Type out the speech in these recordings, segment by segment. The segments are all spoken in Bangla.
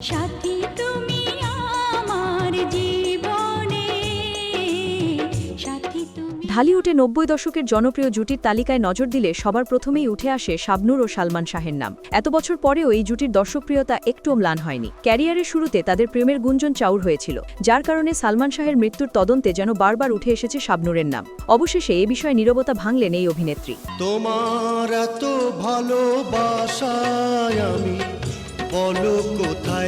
সাথী তুমি আমার জীবনে। সাথী তুমি ঢালিউডে নব্বই দশকের জনপ্রিয় জুটির তালিকায় নজর দিলে সবার প্রথমেই উঠে আসে শাবনূর ও সালমান শাহের নাম। এত বছর পরেও এই জুটির দর্শকপ্রিয়তা একটুও ম্লান হয়নি। ক্যারিয়ারের শুরুতে তাদের প্রেমের গুঞ্জন চাউর হয়েছিল যার কারণে সালমান শাহের মৃত্যুর তদন্তে যেন বারবার উঠে এসেছে শাবনূরের নাম। অবশেষে এ বিষয়ে নীরবতা ভাঙলেন এই অভিনেত্রী। তোমার এত ভালোবাসায় আমি বলো কোথায় রাখি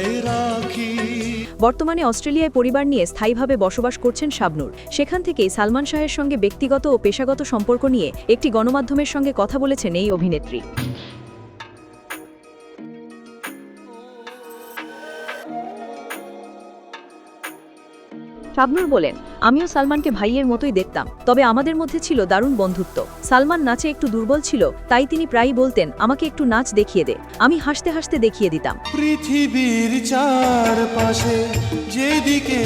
বর্তমানে অস্ট্রেলিয়ায় পরিবার নিয়ে স্থায়ীভাবে বসবাস করছেন শাবনুর। সেখান থেকেই সালমান শাহের সঙ্গে ব্যক্তিগত ও পেশাগত সম্পর্ক নিয়ে একটি গণমাধ্যমের সঙ্গে কথা বলেছেন এই অভিনেত্রী। শাবনূর বলেন আমিও সালমানকে ভাইয়ের মতোই দেখতাম তবে আমাদের মধ্যে ছিল দারুণ বন্ধুত্ব। সালমান নাচে একটু দুর্বল ছিল তাই তিনি প্রায়ই বলতেন আমাকে একটু নাচ দেখিয়ে দে। আমি হাসতে হাসতে দেখিয়ে দিতাম। পৃথিবীর চারপাশে যেদিকে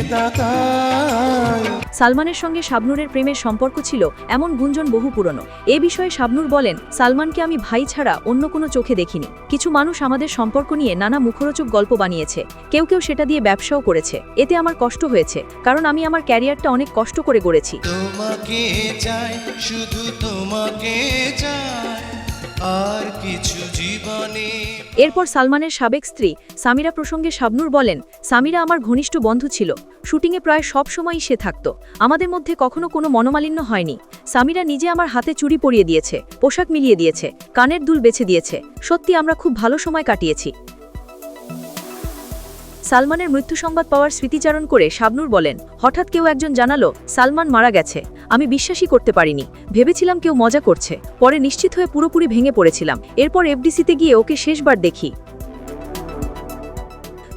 সালমানের সঙ্গে শাবনূরের প্রেমের সম্পর্ক ছিল এমন গুঞ্জন বহু পুরনো। এ বিষয়ে শাবনূর বলেন সালমানকে আমি ভাই ছাড়া অন্য কোনো চোখে দেখিনি। কিছু মানুষ আমাদের সম্পর্ক নিয়ে নানা মুখরোচক গল্প বানিয়েছে। কেউ কেউ সেটা দিয়ে ব্যবসাও করেছে। এতে আমার কষ্ট হয়েছে কারণ আমি আমার ক্যারিয়ারটা অনেক কষ্ট করে গড়েছি। তোমাকে চাই শুধু তোমাকে চাই আর কিছু জীবনে। এরপর সালমানের সাবেক স্ত্রী সামিরা প্রসঙ্গে শাবনূর বলেন সামিরা আমার ঘনিষ্ঠ বন্ধু ছিল। শুটিংয়ে প্রায় সব সময়ই সে থাকত। আমাদের মধ্যে কখনো কোনো মনোমালিন্য হয়নি। সামিরা নিজে আমার হাতে চুড়ি পরিয়ে দিয়েছে পোশাক মিলিয়ে দিয়েছে কানের দুল বেছে দিয়েছে। সত্যি আমরা খুব ভালো সময় কাটিয়েছি। সালমানের মৃত্যু সংবাদ পাওয়ার স্মৃতিচারণ করে শাবনূর বলেন, হঠাৎ কেউ একজন জানালো, সালমান মারা গেছে। আমি বিশ্বাসই করতে পারিনি। ভেবেছিলাম কেউ মজা করছে। পরে নিশ্চিত হয়ে পুরোপুরি ভেঙে পড়েছিলাম। এরপর এফডিসিতে গিয়ে ওকে শেষবার দেখি।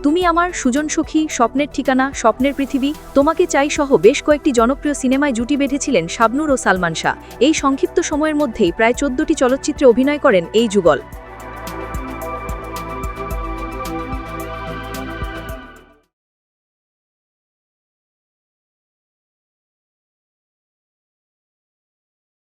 তুমি আমার সুজন সখী, স্বপ্নের ঠিকানা, স্বপ্নের পৃথিবী, তোমাকে চাই সহ বেশ কয়েকটি জনপ্রিয় সিনেমায় জুটি বেঁধেছিলেন শাবনূর ও সালমান শাহ। এই সংক্ষিপ্ত সময়ের মধ্যেই প্রায় চোদ্দটি চলচ্চিত্রে অভিনয় করেন এই যুগল।